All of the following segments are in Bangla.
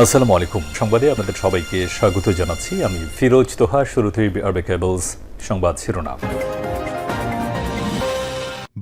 আসসালামু আলাইকুম। সংবাদে আপনাদের সবাইকে স্বাগত জানাচ্ছি। আমি ফিরোজ তোহা, শুরুতেই আরবে কেবলস সংবাদ শিরোনাম।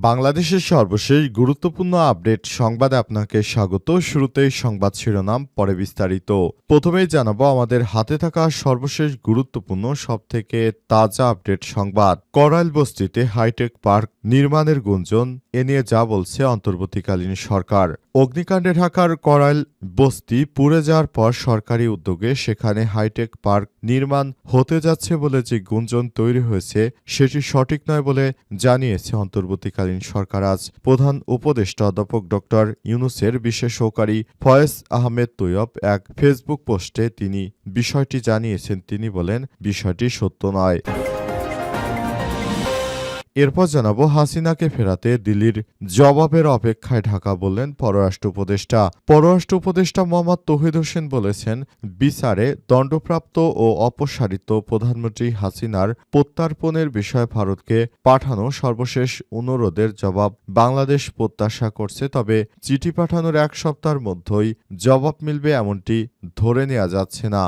বাংলাদেশের সর্বশেষ গুরুত্বপূর্ণ আপডেট সংবাদে আপনাকে স্বাগত। শুরুতেই সংবাদ শিরোনাম, পরে বিস্তারিত। প্রথমেই জানাব, আমাদের হাতে থাকা সর্বশেষ গুরুত্বপূর্ণ, সবথেকে তাজা আপডেট সংবাদ। করাইল বস্তিতে হাইটেক পার্ক নির্মাণের গুঞ্জন, এ নিয়ে যা বলছে অন্তর্বর্তীকালীন সরকার। অগ্নিকাণ্ডে ঢাকার করাইল বস্তি পুড়ে যাওয়ার পর সরকারি উদ্যোগে সেখানে হাইটেক পার্ক নির্মাণ হতে যাচ্ছে বলে যে গুঞ্জন তৈরি হয়েছে সেটি সঠিক নয় বলে জানিয়েছে অন্তর্বর্তীকালীন সরকার। আজ প্রধান উপদেষ্টা অধ্যাপক ডক্টর ইউনুসের বিশেষ সহকারী ফয়েজ আহমেদ তৈয়ব এক ফেসবুক পোস্টে তিনি বিষয়টি জানিয়েছেন। তিনি বলেন, বিষয়টি সত্য নয়। এরপর জানাব হাসিনাকে ফেরাতে দিল্লির জবাবের অপেক্ষায় ঢাকা বললেন পররাষ্ট্র উপদেষ্টা। পররাষ্ট্র উপদেষ্টা মোহাম্মদ তৌহিদ হোসেন বলেছেন, বিচারে দণ্ডপ্রাপ্ত ও অপসারিত প্রধানমন্ত্রী হাসিনার প্রত্যার্পণের বিষয়ে ভারতকে পাঠানো সর্বশেষ অনুরোধের জবাব বাংলাদেশ প্রত্যাশা করছে, তবে চিঠি পাঠানোর এক সপ্তাহের মধ্যেই জবাব মিলবে এমনটি ধরে নেওয়া যাচ্ছে না।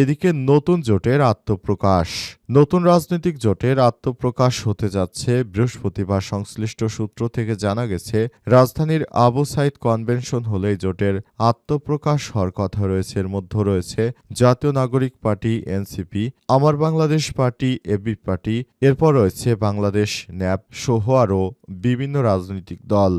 এদিকে নতুন জোটের আত্মপ্রকাশ। নতুন রাজনৈতিক জোটের আত্মপ্রকাশ হতে যাচ্ছে। বৃহস্পতিবার সংশ্লিষ্ট সূত্র থেকে জানা গেছে, রাজধানীর আবু সাইদ কনভেনশন হলে জোটের আত্মপ্রকাশ হওয়ার কথা রয়েছে। এর মধ্যে রয়েছে, জাতীয় নাগরিক পার্টি, এনসিপি, আমার বাংলাদেশ পার্টি এবি পার্টি। এরপর রয়েছে বাংলাদেশ ন্যাপ সহ আরও বিভিন্ন রাজনৈতিক দল।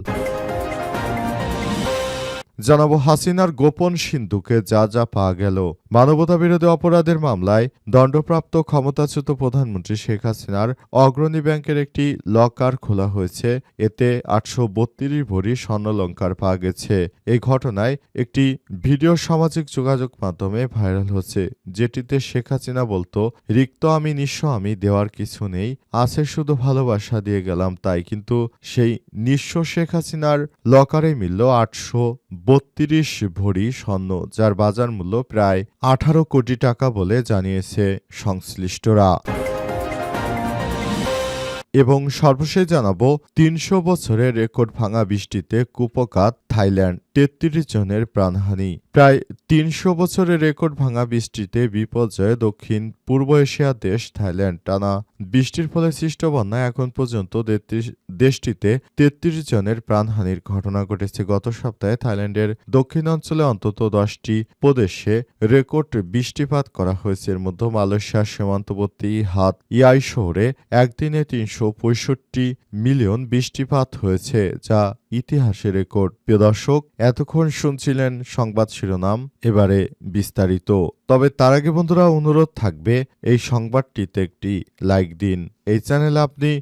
জানাব হাসিনার গোপন সিন্ধুকে যা যা পাওয়া গেল। মানবতা বিরোধী অপরাধের মামলায় দণ্ডপ্রাপ্ত ক্ষমতাচ্যুত প্রধানমন্ত্রী শেখ হাসিনার অগ্রণী ব্যাংকের একটি লকার খোলা হয়েছে। এতে আটশো বত্রিশ ভরি স্বর্ণলঙ্কার পাওয়া গেছে। এই ঘটনায় একটি ভিডিও সামাজিক যোগাযোগ মাধ্যমে ভাইরাল হচ্ছে, যেটিতে শেখ হাসিনা বলতো, রিক্ত আমি, নিঃস্ব আমি, দেওয়ার কিছু নেই, আছে শুধু ভালোবাসা দিয়ে গেলাম তাই। কিন্তু সেই নিঃস্ব শেখ হাসিনার লকারে মিলল আটশো বত্রিশ ভরি স্বর্ণ, যার বাজার মূল্য প্রায় আঠারো কোটি টাকা বলে জানিয়েছে সংশ্লিষ্টরা। এবং সর্বশেষ জানাব, তিনশো বছরের রেকর্ড ভাঙা বৃষ্টিতে কুপকাত থাইল্যান্ড। তেত্রিশ জনের প্রাণহানি। প্রায় তিনশো বছরের রেকর্ড ভাঙা বৃষ্টিতে বিপর্যয়ে দক্ষিণ পূর্ব এশিয়ার দেশ থাইল্যান্ড। টানা বৃষ্টির ফলে সৃষ্ট বন্যায় এখন পর্যন্ত দেশটিতে তেত্রিশ জনের প্রাণহানির ঘটনা ঘটেছে। গত সপ্তাহে থাইল্যান্ডের দক্ষিণ অঞ্চলে অন্তত দশটি প্রদেশে রেকর্ড বৃষ্টিপাত করা হয়েছে। এর মধ্যে মালয়েশিয়ার সীমান্তবর্তী হাত ইয়াই শহরে একদিনে তিনশো পঁয়ষট্টি মিলিয়ন বৃষ্টিপাত হয়েছে, যা ইতিহাসের রেকর্ড। প্রিয় দর্শক, এতক্ষণ শুনছিলেন সংবাদ শিরোনাম, এবারে বিস্তারিত। তবে তার আগে বন্ধুরা অনুরোধ থাকবে, এই সংবাদটিতে একটি লাইক দিন। এই চ্যানেলে আপনি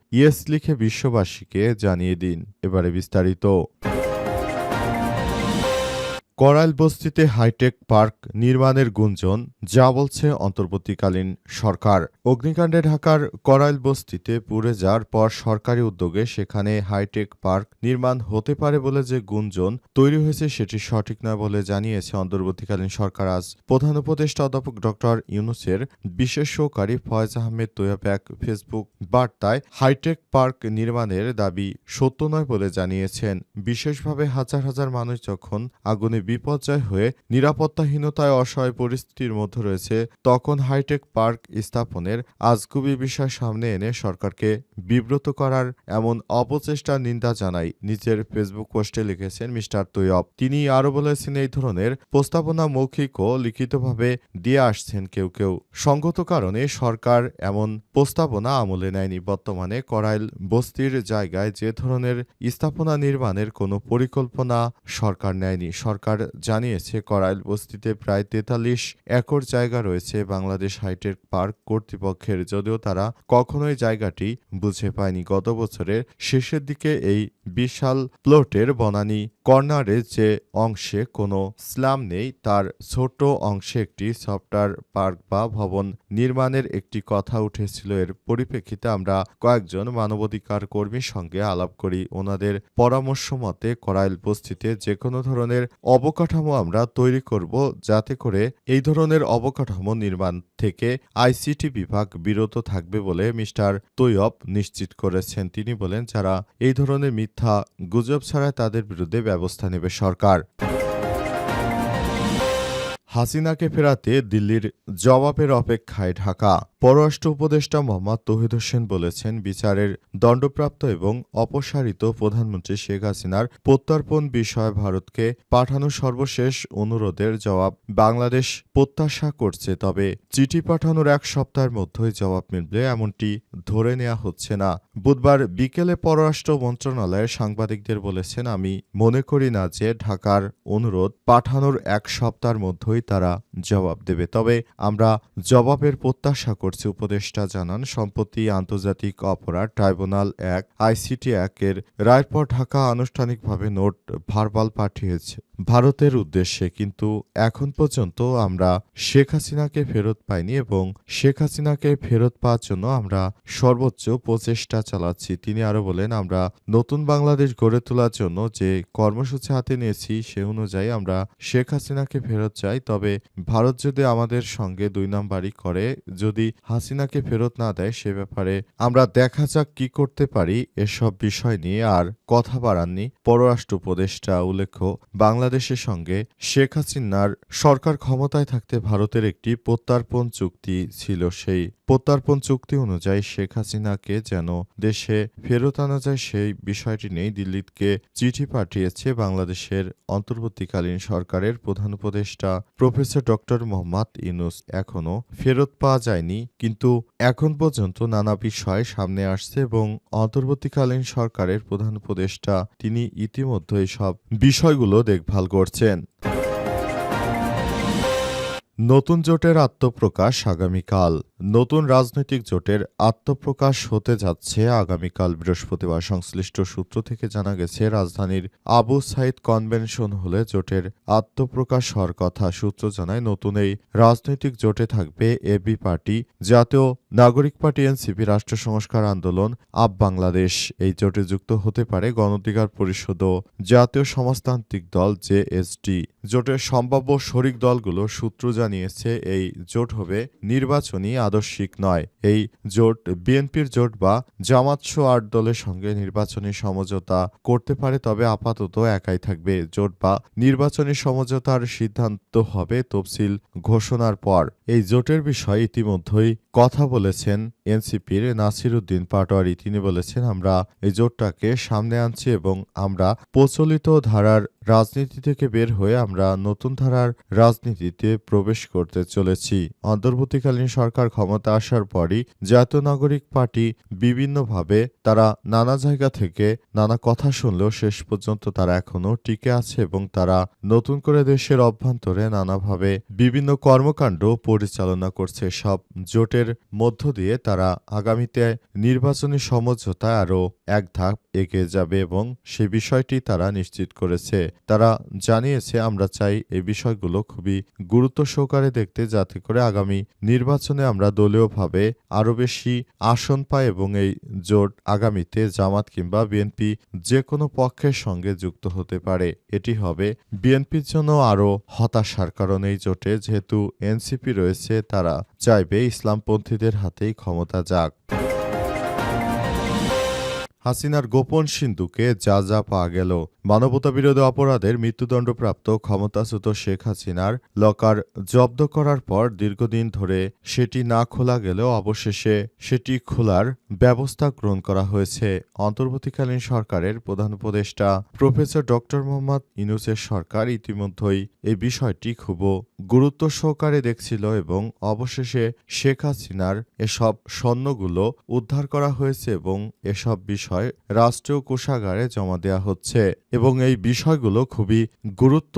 ইয়েস লিখে বিশ্ববাসীকে জানিয়ে দিন, এবারে বিস্তারিত। করাইল বস্তিতে হাইটেক পার্ক নির্মাণের গুঞ্জন, যা বলছে অন্তর্বর্তীকালীন সরকার। অগ্নিকাণ্ডে ঢাকার করাইল বস্তিতে পুড়ে যাওয়ার পর সরকারি উদ্যোগে সেখানে হাইটেক পার্ক নির্মাণ হতে পারে বলে যে গুঞ্জন তৈরি হয়েছে সেটি সঠিক নয় বলে জানিয়েছে অন্তর্বর্তীকালীন সরকার। আজ প্রধান উপদেষ্টা অধ্যাপক ডক্টর ইউনুসের বিশেষ সহকারী ফয়েজ আহমেদ তৈয়ব এক ফেসবুক বার্তায় হাইটেক পার্ক নির্মাণের দাবি সত্য নয় বলে জানিয়েছেন। বিশেষভাবে হাজার হাজার মানুষ যখন আগুনে বিপর্যয় হয়ে নিরাপত্তাহীনতায় অসহায় পরিস্থিতির মধ্যে রয়েছে, তখন হাইটেক পার্ক স্থাপনের আজগুবি বিষয় সামনে এনে সরকারকে বিব্রত করার এমন অপচেষ্টার নিন্দা জানাই নিজের ফেসবুক পোস্টে লিখেছেন মিস্টার তৈয়ব। তিনি আরও বলেছেন, এই ধরনের প্রস্তাবনা মৌখিক ও লিখিতভাবে দিয়ে আসছেন কেউ কেউ। সঙ্গত কারণে সরকার এমন প্রস্তাবনা আমলে নেয়নি। বর্তমানে করাইল বস্তির জায়গায় যে ধরনের স্থাপনা নির্মাণের কোনো পরিকল্পনা সরকার নেয়নি। সরকার জানিয়েছে, করাইল বস্তিতে প্রায় তেতাল্লিশ একর জায়গা রয়েছে। বাংলাদেশ হাইটেক পার্ক কর্তৃপক্ষ কর্তৃপক্ষের যদিও তারা কখনোই জায়গাটি বুঝে পায়নি। গত বছরের শেষের দিকে এই বিশাল প্লটের বনানী কর্নারে যে অংশে কোনো স্ল্যাম নেই, তার ছোট অংশে একটি সফটওয়্যার পার্ক বা ভবন নির্মাণের একটি কথা উঠেছিল। এর পরিপ্রেক্ষিতে আমরা কয়েকজন মানবাধিকার কর্মীর সঙ্গে আলাপ করি। ওনাদের পরামর্শ মতে করাইল বস্তিতে যে কোনো ধরনের অবকাঠামো আমরা তৈরি করব, যাতে করে এই ধরনের অবকাঠামো নির্মাণ থেকে আইসিটি বিভাগ বিরত থাকবে বলে মিস্টার তৈয়ব নিশ্চিত করেছেন। তিনি বলেন, যারা এই ধরনের মিথ্যা গুজব ছাড়ায়, তাদের বিরুদ্ধে ব্যবস্থা নেবে সরকার। হাসিনাকে ফেরাতে দিল্লির জবাবের অপেক্ষায় ঢাকা। পররাষ্ট্র উপদেষ্টা মোহাম্মদ তৌহিদ হোসেন বলেছেন, বিচারের দণ্ডপ্রাপ্ত এবং অপসারিত প্রধানমন্ত্রী শেখ হাসিনার প্রত্যর্পণ বিষয়ে ভারতকে পাঠানো সর্বশেষ অনুরোধের জবাব বাংলাদেশ প্রত্যাশা করছে। তবে চিঠি পাঠানোর এক সপ্তাহের মধ্যেই জবাব মিলবে, এমনটি ধরে নেওয়া হচ্ছে না। বুধবার বিকেলে পররাষ্ট্র মন্ত্রণালয়ের সাংবাদিকদের বলেছেন, আমি মনে করি না যে ঢাকার অনুরোধ পাঠানোর এক সপ্তাহের মধ্যেই তারা জবাব দেবে। তবে আমরা জবাবের প্রত্যাশা করছি। উপদেষ্টা জানান, সম্প্রতি আন্তর্জাতিক অপরাধ ট্রাইব্যুনাল এক, আইসিটি একের রায়ের পর ঢাকা আনুষ্ঠানিকভাবে নোট ভারবাল পাঠিয়েছে ভারতের উদ্দেশ্যে। কিন্তু এখন পর্যন্ত আমরা শেখ হাসিনাকে ফেরত পাইনি এবং শেখ হাসিনাকে ফেরত পাওয়ার জন্য আমরা সর্বোচ্চ প্রচেষ্টা চালাচ্ছি। তিনি আরও বলেন, আমরা নতুন বাংলাদেশ গড়ে তোলার জন্য যে কর্মসূচি হাতে নিয়েছি সে অনুযায়ী আমরা শেখ হাসিনাকে ফেরত চাই। তবে ভারত যদি আমাদের সঙ্গে দুই নাম্বারই করে, যদি হাসিনাকে ফেরত না দেয়, সে ব্যাপারে আমরা দেখা যাক কি করতে পারি এসব বিষয় নিয়ে। আর কথা বাড়াননি পররাষ্ট্র উপদেষ্টা উল্লেখ্য, বাংলাদেশের সঙ্গে শেখ হাসিনার সরকার ক্ষমতায় থাকতে ভারতের একটি প্রত্যার্পণ চুক্তি ছিল সেই প্রত্যার্পণ চুক্তি অনুযায়ী শেখ হাসিনাকে যেন দেশে ফেরত আনা যায় সেই বিষয়টি নেই দিল্লিকে চিঠি পাঠিয়েছে বাংলাদেশের অন্তর্বর্তীকালীন সরকারের প্রধান উপদেষ্টা প্রফেসর ডক্টর মোহাম্মদ ইউনুস। এখনও ফেরত পাওয়া যায়নি, কিন্তু এখন পর্যন্ত নানা বিষয় সামনে আসছে এবং অন্তর্বর্তীকালীন সরকারের প্রধান উপদেষ্টা তিনি ইতিমধ্যেই সব বিষয়গুলো দেখভাল করছেন। নতুন জোটের আত্মপ্রকাশ আগামীকাল। নতুন রাজনৈতিক জোটের আত্মপ্রকাশ হতে যাচ্ছে। আগামীকাল বৃহস্পতিবার সংশ্লিষ্ট সূত্র থেকে জানা গেছে, রাজধানীর আবু সাইদ কনভেনশন হলে জোটের আত্মপ্রকাশ হওয়ার কথা সূত্র জানায়। নতুন এই রাজনৈতিক জোটে থাকবে এবি পার্টি, জাতীয় নাগরিক পার্টি এনসিপি রাষ্ট্র সংস্কার আন্দোলন, আপ বাংলাদেশ। এই জোটে যুক্ত হতে পারে গণঅধিকার পরিষদ ও জাতীয় সমাজতান্ত্রিক দল জেএসডি জোটের সম্ভাব্য শরিক দলগুলো সূত্র জানিয়েছে, এই জোট হবে নির্বাচনী আদর্শিক নয়। এই জোট, বিএনপির জোট বা জামাতশো আট দলের সঙ্গে নির্বাচনী সমঝোতা করতে পারে, তবে আপাতত একাই থাকবে। জোট বা নির্বাচনী সমঝোতার সিদ্ধান্ত হবে তফসিল ঘোষণার পর। এই জোটের বিষয়ে ইতিমধ্যেই কথা বলেছেন এনসিপির নাসির উদ্দিন পাটোয়ারি। তিনি বলেছেন, আমরা এই জোটটাকে সামনে আনছি এবং আমরা প্রচলিত ধারার রাজনীতি থেকে বের হয়ে আমরা নতুন ধারার রাজনীতিতে প্রবেশ করতে চলেছি। অন্তর্বর্তীকালীন সরকার ক্ষমতা আসার পরই জাতীয় নাগরিক পার্টি বিভিন্নভাবে তারা নানা জায়গা থেকে নানা কথা শুনলেও শেষ পর্যন্ত তারা এখনও টিকে আছে এবং তারা নতুন করে দেশের অভ্যন্তরে নানাভাবে বিভিন্ন কর্মকাণ্ড পরিচালনা করছে। সব জোটের মধ্য দিয়ে তারা আগামীতে নির্বাচনী সমঝোতায় আরও এক ধাপ এগিয়ে যাবে এবং সে বিষয়টি তারা নিশ্চিত করেছে। তারা জানিয়েছে, আমরা চাই এই বিষয়গুলো খুবই গুরুত্ব সহকারে দেখতে, যাতে করে আগামী নির্বাচনে আমরা দলীয়ভাবে আরও বেশি আসন পাই এবং এই জোট আগামীতে জামাত কিংবা বিএনপি যে কোনো পক্ষের সঙ্গে যুক্ত হতে পারে। এটি হবে বিএনপির জন্য আরও হতাশার কারণ এই জোটে। যেহেতু এনসিপি রয়েছে, তারা চাইবে ইসলামপন্থীদের হাতেই ক্ষমতা যাক। হাসিনার গোপন সিন্ধুকে যা যা পাওয়া গেল। মানবতাবিরোধী অপরাধের মৃত্যুদণ্ডপ্রাপ্ত ক্ষমতাচ্যুত শেখ হাসিনার লকার জব্দ করার পর দীর্ঘদিন ধরে সেটি না খোলা গেলেও অবশেষে সেটি খোলার ব্যবস্থা গ্রহণ করা হয়েছে। অন্তর্বর্তীকালীন সরকারের প্রধান উপদেষ্টা প্রফেসর ডক্টর মোহাম্মদ ইনুসের সরকার ইতিমধ্যেই এই বিষয়টি খুব গুরুত্ব সহকারে দেখছিল এবং অবশেষে শেখ হাসিনার এসব স্বর্ণগুলো উদ্ধার করা হয়েছে এবং এসব বিষয় বিষয় রাষ্ট্রীয় কোষাগারে জমা দেওয়া হচ্ছে এবং এই বিষয়গুলো খুবই গুরুত্ব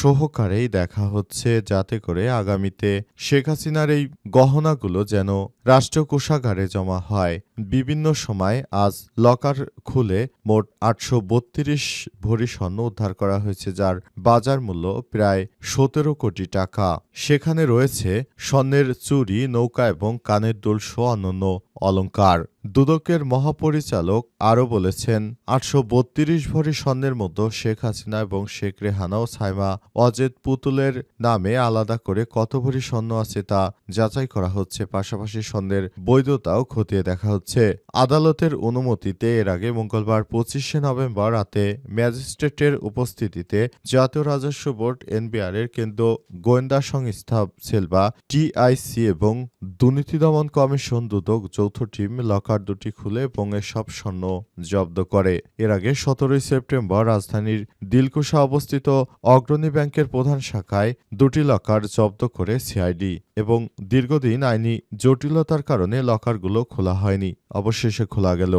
সহকারেই দেখা হচ্ছে যাতে করে আগামীতে শেখ হাসিনার এই গহনাগুলো যেন রাষ্ট্রীয় কোষাগারে জমা হয়। বিভিন্ন সময় আজ লকার খুলে মোট আটশো বত্রিশ ভরি স্বর্ণ উদ্ধার করা হয়েছে, যার বাজার মূল্য প্রায় সতেরো কোটি টাকা। সেখানে রয়েছে স্বর্ণের চুরি নৌকা এবং কানের দুল সহ অন্যান্য অলংকার। দুদকের মহাপরিচালক আরও বলেছেন, আটশো বত্রিশ ভরি স্বর্ণের মধ্যে শেখ হাসিনা এবং শেখ রেহানা ও সাইমা অজেদ পুতুলের নামে আলাদা করে কত ভরি স্বর্ণ আছে তা যাচাই করা হচ্ছে। পাশাপাশি স্বর্ণের বৈধতাও খতিয়ে দেখা হচ্ছে। আদালতের অনুমতিতে এর আগে মঙ্গলবার পঁচিশে নভেম্বর রাতে ম্যাজিস্ট্রেটের উপস্থিতিতে জাতীয় রাজস্ব বোর্ড এনবিআর এর কেন্দ্র গোয়েন্দা সংস্থা সেল বা টিআইসি এবং দুর্নীতি দমন কমিশন দুদক যৌথ টিম লকার দুটি খুলে এবং সব স্বর্ণ জব্দ করে। এর আগে সতেরোই সেপ্টেম্বর রাজধানীর দিলকুশা অবস্থিত অগ্রণী ব্যাংকের প্রধান শাখায় দুটি লকার জব্দ করে সিআইডি এবং দীর্ঘদিন আইনি জটিলতার কারণে লকারগুলো খোলা হয়নি, অবশেষে খোলা গেল।